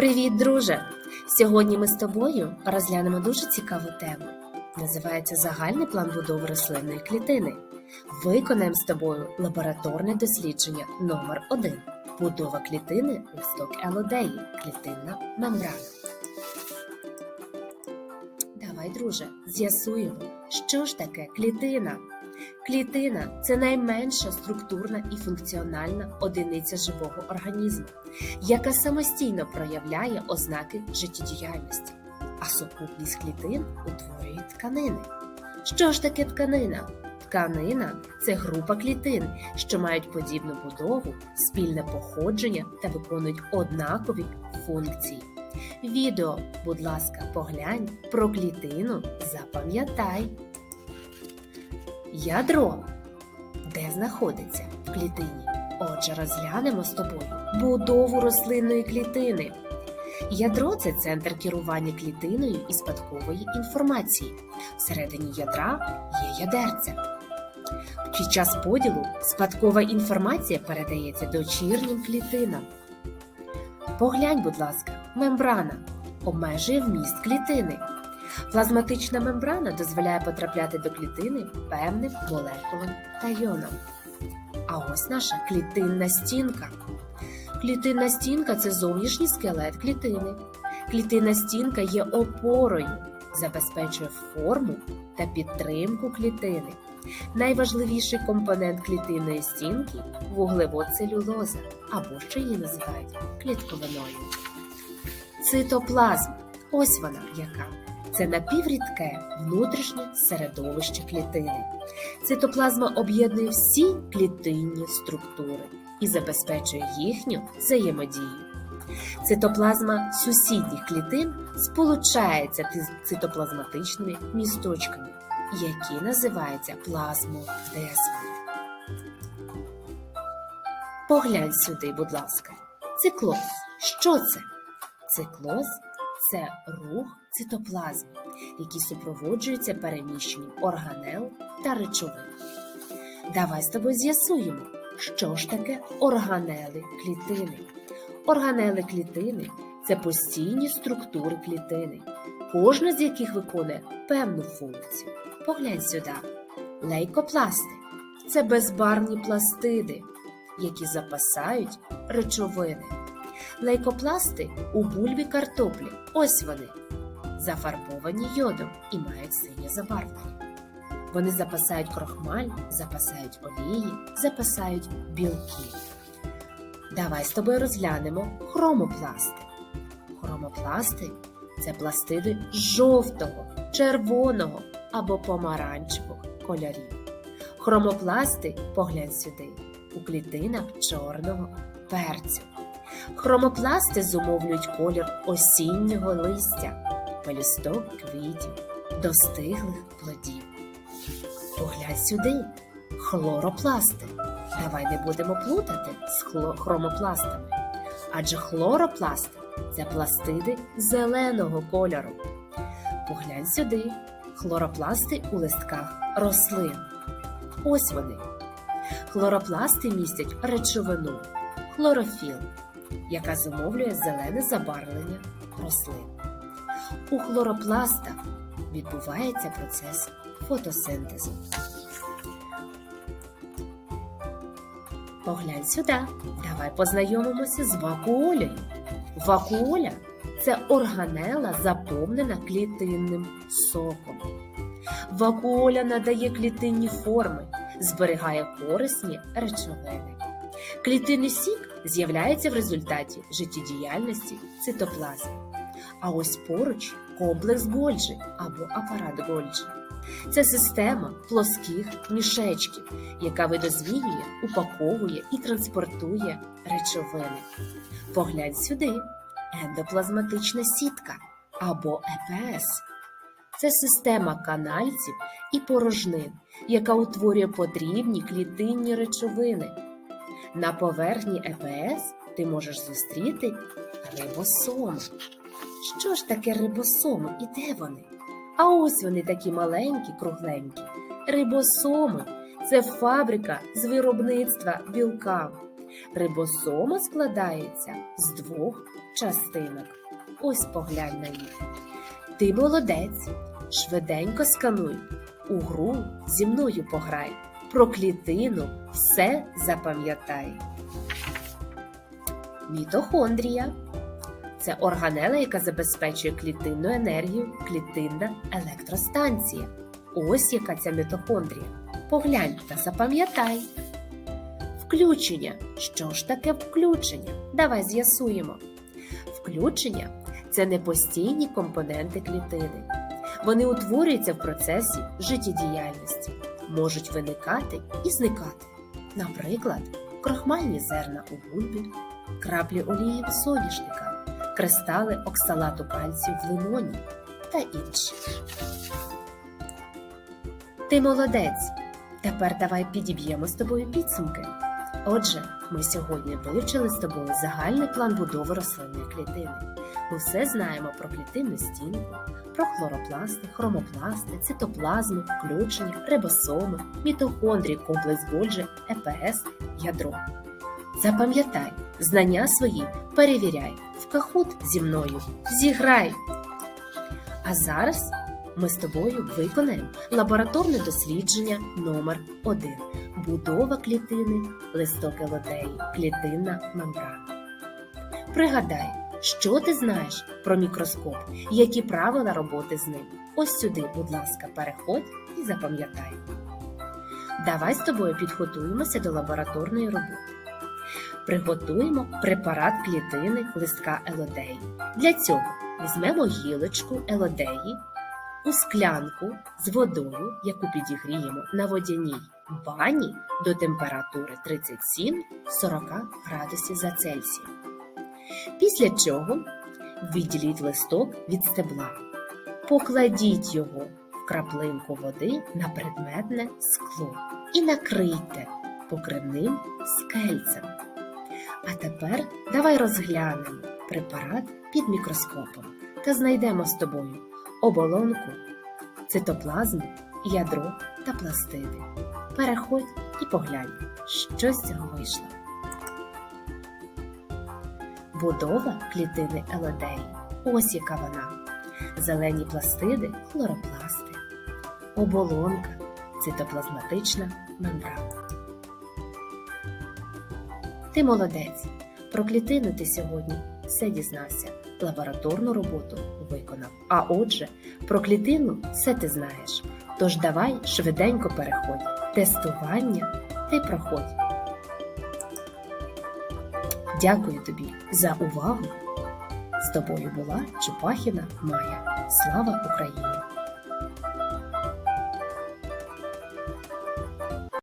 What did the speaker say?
Привіт, друже! Сьогодні ми з тобою розглянемо дуже цікаву тему. Називається Загальний план будови рослинної клітини. Виконаємо з тобою лабораторне дослідження номер 1 Будова клітини листок елодеї, клітинна мембрана. Давай, друже, з'ясуємо, що ж таке клітина. Клітина це найменша структурна і функціональна одиниця живого організму, яка самостійно проявляє ознаки життєдіяльності, а сукупність клітин утворює тканини. Що ж таке тканина? Тканина це група клітин, що мають подібну будову, спільне походження та виконують однакові функції. Відео, будь ласка, поглянь про клітину, запам'ятай. Ядро. Де знаходиться в клітині? Отже, розглянемо з тобою будову рослинної клітини. Ядро це центр керування клітиною і спадкової інформації. Всередині ядра є ядерця. Під час поділу спадкова інформація передається дочірнім клітинам. Поглянь, будь ласка, мембрана обмежує вміст клітини. Плазматична мембрана дозволяє потрапляти до клітини певним молекулам та йонам. А ось наша клітинна стінка. Клітинна стінка це зовнішній скелет клітини. Клітинна стінка є опорою, забезпечує форму та підтримку клітини. Найважливіший компонент клітинної стінки вуглевод целюлоза, або ще її називають клітковиною. Цитоплазма. Ось вона яка. Це напіврідке внутрішнє середовище клітини. Цитоплазма об'єднує всі клітинні структури і забезпечує їхню взаємодію. Цитоплазма сусідніх клітин сполучається з цитоплазматичними місточками, які називаються плазмодесмами. Поглянь сюди, будь ласка. Циклоз. Що це? Циклоз це рух цитоплазми, який супроводжується переміщенням органел та речовин. Давай з тобою з'ясуємо, що ж таке органели клітини. Органели клітини це постійні структури клітини, кожна з яких виконує певну функцію. Поглянь сюди. Лейкопласти це безбарвні пластиди, які запасають речовини. Лейкопласти у бульбі картоплі. Ось вони. Зафарбовані йодом і мають синє забарвлення. Вони запасають крохмаль, запасають олії, запасають білки. Давай з тобою розглянемо хромопласти. Хромопласти це пластиди жовтого, червоного або помаранчевого кольорів. Хромопласти, поглянь сюди, у клітинах чорного перцю. Хромопласти зумовлюють колір осіннього листя, пелюсток квітів, достиглих плодів. Поглянь сюди, хлоропласти. Давай не будемо плутати з хромопластами. Адже хлоропласти це пластиди зеленого кольору. Поглянь сюди, хлоропласти у листках рослин. Ось вони. Хлоропласти містять речовину хлорофіл, яка зумовлює зелене забарвлення рослин. У хлоропласта відбувається процес фотосинтезу. Поглянь сюди. Давай познайомимося з вакуолею. Вакуоля це органела, заповнена клітинним соком. Вакуоля надає клітинні форми, зберігає корисні речовини. Клітинний сік з'являється в результаті життєдіяльності цитоплазми. А ось поруч комплекс Гольджі або апарат Гольджі. Це система плоских мішечків, яка видозмінює, упаковує і транспортує речовини. Поглянь сюди ендоплазматична сітка або ЕПС. Це система канальців і порожнин, яка утворює потрібні клітинні речовини. На поверхні ЕПС ти можеш зустріти рибосоми. Що ж таке рибосоми і де вони? А ось вони такі маленькі, кругленькі. Рибосоми це фабрика з виробництва білка. Рибосома складається з двох частинок. Ось поглянь на їх. Ти молодець. Швиденько скануй. У гру зі мною пограй. Про клітину все запам'ятай. Мітохондрія це органела, яка забезпечує клітинну енергію, клітинна електростанція. Ось яка ця мітохондрія. Поглянь та запам'ятай. Включення. Що ж таке включення? Давай з'ясуємо. Включення це непостійні компоненти клітини. Вони утворюються в процесі життєдіяльності, можуть виникати і зникати. Наприклад, крохмальні зерна у бульбі, краплі олії в соняшника, кристали оксалату кальцію в лимоні та інші. Ти молодець. Тепер давай підіб'ємо з тобою підсумки. Отже, ми сьогодні вивчили з тобою загальний план будови рослинної клітини. Ми все знаємо про клітинну стінку, про хлоропласти, хромопласти, цитоплазму, включення, рибосоми, мітохондрії, комплекс Гольджі, ЕПС, ядро. Запам'ятай, знання свої перевіряй, в кахут зі мною зіграй. А зараз ми з тобою виконаємо лабораторне дослідження номер 1 Будова клітини, листок елодеї, клітинна мембрана. Пригадай, що ти знаєш про мікроскоп, які правила роботи з ним. Ось сюди, будь ласка, переходь і запам'ятай. Давай з тобою підготуємося до лабораторної роботи. Приготуємо препарат клітини листка елодеї. Для цього візьмемо гілочку елодеї у склянку з водою, яку підігріємо на водяній бані до температури 37-40 градусів за Цельсієм. Після чого відділіть листок від стебла. Покладіть його в краплинку води на предметне скло і накрийте покривним скельцем. А тепер давай розглянемо препарат під мікроскопом та знайдемо з тобою оболонку, цитоплазму, ядро та пластиди. Переходь і поглянь, що з цього вийшло. Будова клітини елодеї. Ось яка вона. Зелені пластиди хлоропласти, оболонка, цитоплазматична мембрана. Ти молодець. Про клітину ти сьогодні все дізнався. Лабораторну роботу виконав. А отже, про клітину все ти знаєш. Тож давай швиденько переходь. Тестування ти проходь. Дякую тобі за увагу. З тобою була Чупахіна Майя. Слава Україні!